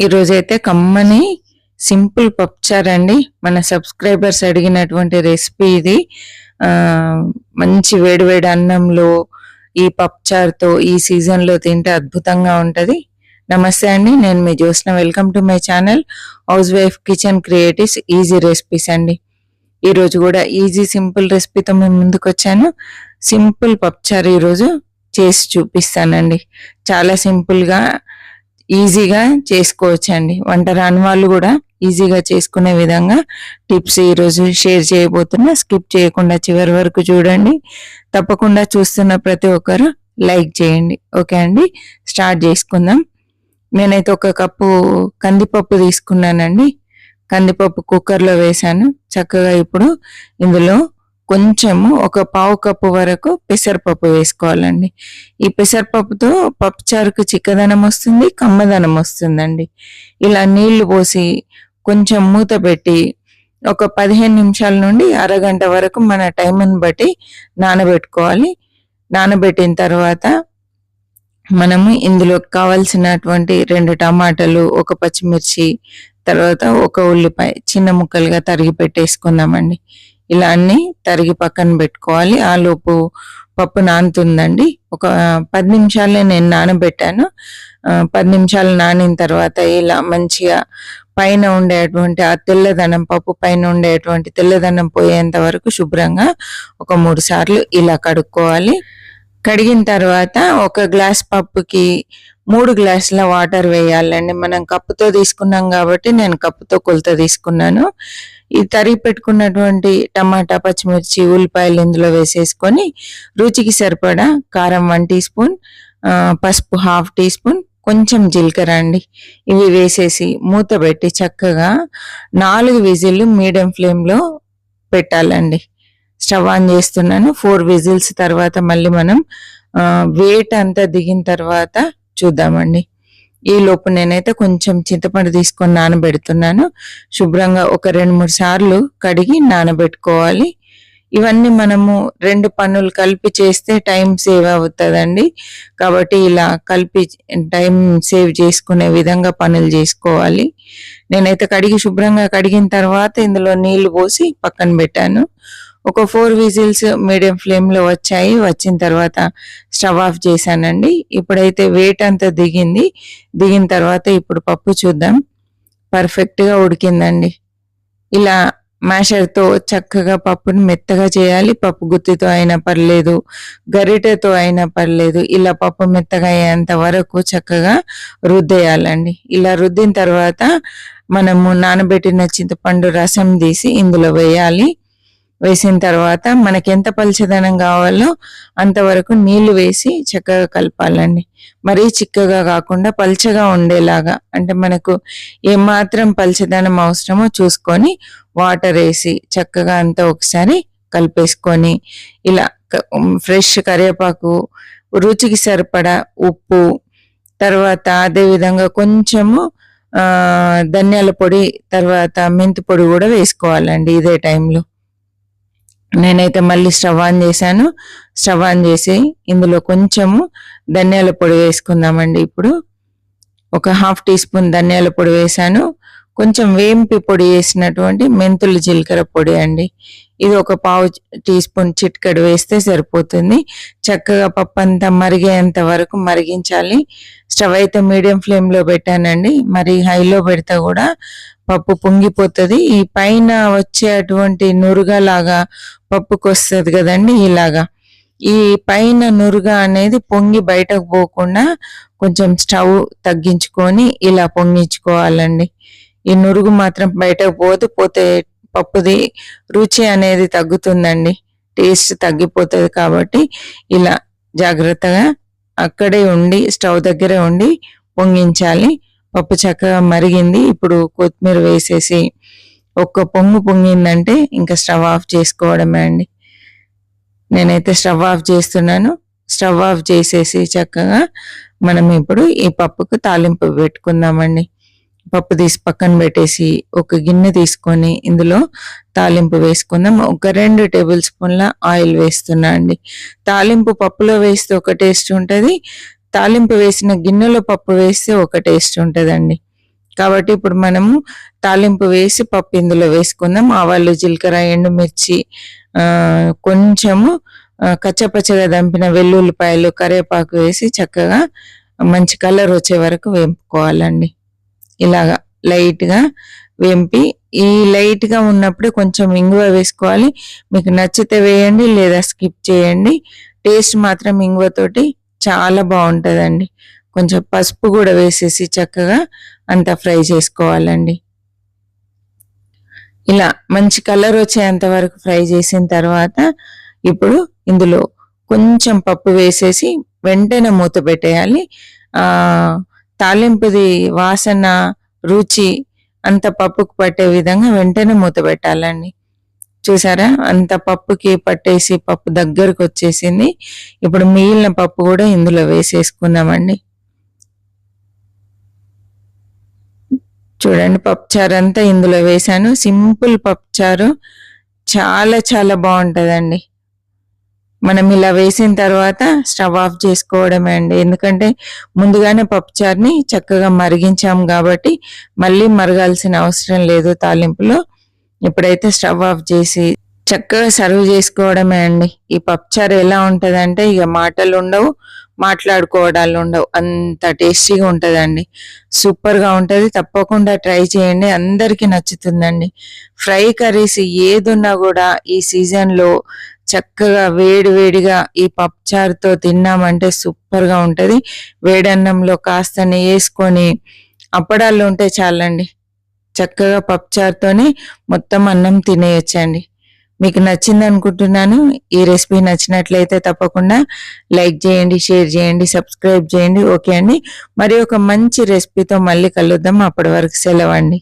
ఈరోజైతే కమ్మని సింపుల్ పప్చార్ అండి మన సబ్స్క్రైబర్స్ అడిగినటువంటి రెసిపీ ఇది. మంచి వేడివేడి అన్నంలో ఈ పప్చార్తో ఈ సీజన్లో తింటే అద్భుతంగా ఉంటుంది. నమస్తే అండి నేను మీ Jyotsna. Welcome to my channel housewife kitchen creatives. Easy recipes అండి. ఈరోజు కూడా ఈజీ సింపుల్ రెసిపీతో మేము ముందుకు వచ్చాను. సింపుల్ పప్చార్ ఈరోజు చేసి చూపిస్తానండి. చాలా సింపుల్గా ఈజీగా చేసుకోవచ్చండి. వంట రాని వాళ్ళు కూడా ఈజీగా చేసుకునే విధంగా టిప్స్ ఈరోజు షేర్ చేయబోతున్నా. స్కిప్ చేయకుండా చివరి వరకు చూడండి. తప్పకుండా చూస్తున్న ప్రతి ఒక్కరు లైక్ చేయండి. ఓకే అండి? స్టార్ట్ చేసుకుందాం. నేనైతే ఒక కప్పు కందిపప్పు తీసుకున్నానండి. కందిపప్పు కుక్కర్లో వేశాను. చక్కగా ఇప్పుడు ఇందులో కొంచెము ఒక పావు కప్పు వరకు పెసరపప్పు వేసుకోవాలండి. ఈ పెసరపప్పుతో పప్పుచారుకు చిక్కదనం వస్తుంది కమ్మదనం వస్తుందండి. ఇలా నీళ్ళు పోసి కొంచెం మూత పెట్టి ఒక పదిహేను నిమిషాల నుండి అరగంట వరకు మన టైంని బట్టి నానబెట్టుకోవాలి. నానబెట్టిన తర్వాత మనము ఇందులో కావాల్సినటువంటి రెండు టమాటాలు ఒక పచ్చిమిర్చి తర్వాత ఒక ఉల్లిపాయ చిన్న ముక్కలుగా తరిగి పెట్టేసుకుందామండి ఇలా అన్ని తరిగి పక్కన పెట్టుకోవాలి. ఆ లోపు పప్పు నానుతుందండి. ఒక పది నిమిషాలే నేను నానబెట్టాను. పది నిమిషాలు నానిన తర్వాత ఇలా మంచిగా పైన ఉండేటువంటి ఆ తెల్లదనం పప్పు పైన ఉండేటువంటి తెల్లదనం పోయేంత వరకు శుభ్రంగా ఒక మూడు సార్లు ఇలా కడుక్కోవాలి. కడిగిన తర్వాత ఒక గ్లాస్ పప్పుకి మూడు గ్లాసుల వాటర్ వేయాలండి. మనం కప్పుతో తీసుకున్నాం కాబట్టి నేను కప్పుతో కొలత తీసుకున్నాను. ఈ తరిగి పెట్టుకున్నటువంటి టమాటా పచ్చిమిర్చి ఉల్లిపాయలు ఇందులో వేసేసుకొని రుచికి సరిపడా కారం వన్ టీ స్పూన్ పసుపు హాఫ్ టీ స్పూన్ కొంచెం జీలకర్ర అండి. ఇవి వేసేసి మూత పెట్టి చక్కగా నాలుగు విజిల్లు మీడియం ఫ్లేమ్లో పెట్టాలండి. స్టవ్ ఆన్ చేస్తున్నాను. ఫోర్ విజిల్స్ తర్వాత మళ్ళీ మనం వేట్ అంతా దిగిన తర్వాత చూద్దామండి. ఈ లోపు నేనైతే కొంచెం చింతపండు తీసుకొని నానబెడుతున్నాను. శుభ్రంగా ఒక రెండు మూడు సార్లు కడిగి నానబెట్టుకోవాలి. ఇవన్నీ మనము రెండు పనులు కలిపి చేస్తే టైం సేవ్ అవుతుందండి. కాబట్టి ఇలా కలిపి టైం సేవ్ చేసుకునే విధంగా పనులు చేసుకోవాలి. నేనైతే కడిగి శుభ్రంగా కడిగిన తర్వాత ఇందులో నీళ్ళు పోసి పక్కన పెట్టాను. ఒక ఫోర్ విజిల్స్ మీడియం ఫ్లేమ్లో వచ్చాయి. వచ్చిన తర్వాత స్టవ్ ఆఫ్ చేశానండి. ఇప్పుడైతే వెయిట్ అంతా దిగింది. దిగిన తర్వాత ఇప్పుడు పప్పు చూద్దాం. పర్ఫెక్ట్గా ఉడికిందండి. ఇలా మ్యాషర్తో చక్కగా పప్పును మెత్తగా చేయాలి. పప్పు గుత్తితో అయినా పర్లేదు గరిటెతో అయినా పర్లేదు ఇలా పప్పు మెత్తగా అయ్యేంత వరకు చక్కగా రుద్దేయాలండి. ఇలా రుద్దిన తర్వాత మనము నానబెట్టిన చింతపండు రసం తీసి ఇందులో వేయాలి. వేసిన తర్వాత మనకి ఎంత పలుచదనం కావాలో అంతవరకు నీళ్ళు వేసి చక్కగా కలపాలండి. మరీ చిక్కగా కాకుండా పల్చగా ఉండేలాగా. అంటే మనకు ఏమాత్రం పల్చదనం అవసరమో చూసుకొని వాటర్ వేసి చక్కగా అంతా ఒకసారి కలిపేసుకొని ఇలా ఫ్రెష్ కరివేపాకు రుచికి సరిపడా ఉప్పు తర్వాత అదేవిధంగా కొంచెము ధనియాల పొడి తర్వాత మెంతి పొడి కూడా వేసుకోవాలండి ఇదే టైంలో. నేనైతే మళ్ళీ స్టవ్ ఆన్ చేశాను. స్టవ్ ఆన్ చేసి ఇందులో కొంచెము ధనియాల పొడి వేసుకుందామండి ఇప్పుడు. ఒక హాఫ్ టీ స్పూన్ ధనియాల పొడి వేసాను కొంచెం వేంపి పొడి వేసినటువంటి మెంతులు జీలకర్ర పొడి అండి. ఇది ఒక పావు టీ స్పూన్ చిట్కడు వేస్తే సరిపోతుంది. చక్కగా పప్పు అంతా మరిగేంత వరకు మరిగించాలి. స్టవ్ అయితే మీడియం ఫ్లేమ్లో పెట్టానండి. మరి హైలో పెడితే కూడా పప్పు పొంగిపోతుంది. ఈ పైన వచ్చేటువంటి నురుగలాగా పప్పుకు వస్తుంది కదండి ఇలాగా. ఈ పైన నురుగ అనేది పొంగి బయటకు పోకుండా కొంచెం స్టవ్ తగ్గించుకొని ఇలా పొంగించుకోవాలండి. ఈ నురుగు మాత్రం బయటకు పోతే పోతే పప్పుది రుచి అనేది తగ్గుతుందండి. టేస్ట్ తగ్గిపోతుంది కాబట్టి ఇలా జాగ్రత్తగా అక్కడే ఉండి స్టవ్ దగ్గరే ఉండి పొంగించాలి. పప్పు చక్కగా మరిగింది. ఇప్పుడు కొత్తిమీర వేసేసి ఒక్క పొంగు పొంగిందంటే ఇంకా స్టవ్ ఆఫ్ చేసుకోవడమే అండి. నేనైతే స్టవ్ ఆఫ్ చేస్తున్నాను. స్టవ్ ఆఫ్ చేసేసి చక్కగా మనం ఇప్పుడు ఈ పప్పుకు తాలింపు పెట్టుకుందామండి. పప్పు తీసి పక్కన పెట్టేసి ఒక గిన్నె తీసుకొని ఇందులో తాలింపు వేసుకుందాం. ఒక రెండు టేబుల్ స్పూన్ల ఆయిల్ వేస్తున్నా అండి. తాలింపు పప్పులో వేస్తే ఒక టేస్ట్ ఉంటుంది. తాలింపు వేసిన గిన్నెలో పప్పు వేస్తే ఒక టేస్ట్ ఉంటుందండి. కాబట్టి ఇప్పుడు మనము తాలింపు వేసి పప్పు ఇందులో వేసుకుందాం. ఆవాలు జీలకర్ర ఎండుమిర్చి కొంచెము కచ్చపచ్చగా దంపిన వెల్లుల్లిపాయలు కరివేపాకు వేసి చక్కగా మంచి కలర్ వచ్చే వరకు వేపుకోవాలండి. ఇలాగా లైట్గా వెంపి వేంపి ఈ లైట్గా ఉన్నప్పుడే ఉన్నప్పుడు కొంచెం ఇంగువ వేసుకోవాలి. మీకు నచ్చితే వేయండి లేదా స్కిప్ చేయండి. టేస్ట్ మాత్రం ఇంగువతోటి చాలా బాగుంటుందండి. కొంచెం పసుపు కూడా వేసేసి చక్కగా అంతా ఫ్రై చేసుకోవాలండి. ఇలా మంచి కలర్ వచ్చేంత వరకు ఫ్రై చేసిన తర్వాత ఇప్పుడు ఇందులో కొంచెం పప్పు వేసేసి వెంటనే మూత పెట్టేయాలి. ఆ తాలింపుది వాసన రుచి అంత పప్పుకు పట్టే విధంగా వెంటనే మూత పెట్టాలండి. చూసారా? అంత పప్పుకి పట్టేసి పప్పు దగ్గరకు వచ్చేసింది ఇప్పుడు మిగిలిన పప్పు కూడా ఇందులో వేసేసుకుందామండి చూడండి పప్పుచారు అంతా ఇందులో వేసాను సింపుల్ పప్పుచారు చాలా చాలా బాగుంటుందండి. మనం ఇలా వేసిన తర్వాత స్టవ్ ఆఫ్ చేసుకోవడమే అండి. ఎందుకంటే ముందుగానే పప్పుచారుని చక్కగా మరిగించాం కాబట్టి మళ్ళీ మరగాల్సిన అవసరం లేదు తాలింపులో. ఇప్పుడైతే స్టవ్ ఆఫ్ చేసి చక్కగా సర్వ్ చేసుకోవడమే అండి. ఈ పప్పుచారు ఎలా ఉంటుందంటే ఇక మాటలు ఉండవు మాట్లాడుకోవడాలు ఉండవు. అంత టేస్టీగా ఉంటుందండి. సూపర్గా ఉంటుంది. తప్పకుండా ట్రై చేయండి. అందరికీ నచ్చుతుందండి. ఫ్రై కర్రీస్ ఏదున్నా కూడా ఈ సీజన్లో చక్కగా వేడి వేడిగా ఈ పప్పుచారుతో తిన్నామంటే సూపర్గా ఉంటుంది. వేడన్నంలో కాస్త వేసుకొని అప్పడాలు ఉంటే చాలండి. చక్కగా పప్పుచారుతోనే మొత్తం అన్నం తినేయొచ్చండి. మీకు నచ్చింది అనుకుంటున్నాను. ఈ రెసిపీ నచ్చినట్లయితే తప్పకుండా లైక్ చేయండి షేర్ చేయండి సబ్స్క్రైబ్ చేయండి. ఓకే అండి. మరి ఒక మంచి రెసిపీతో మళ్ళీ కలుద్దాం. అప్పటి వరకు సెలవు అండి.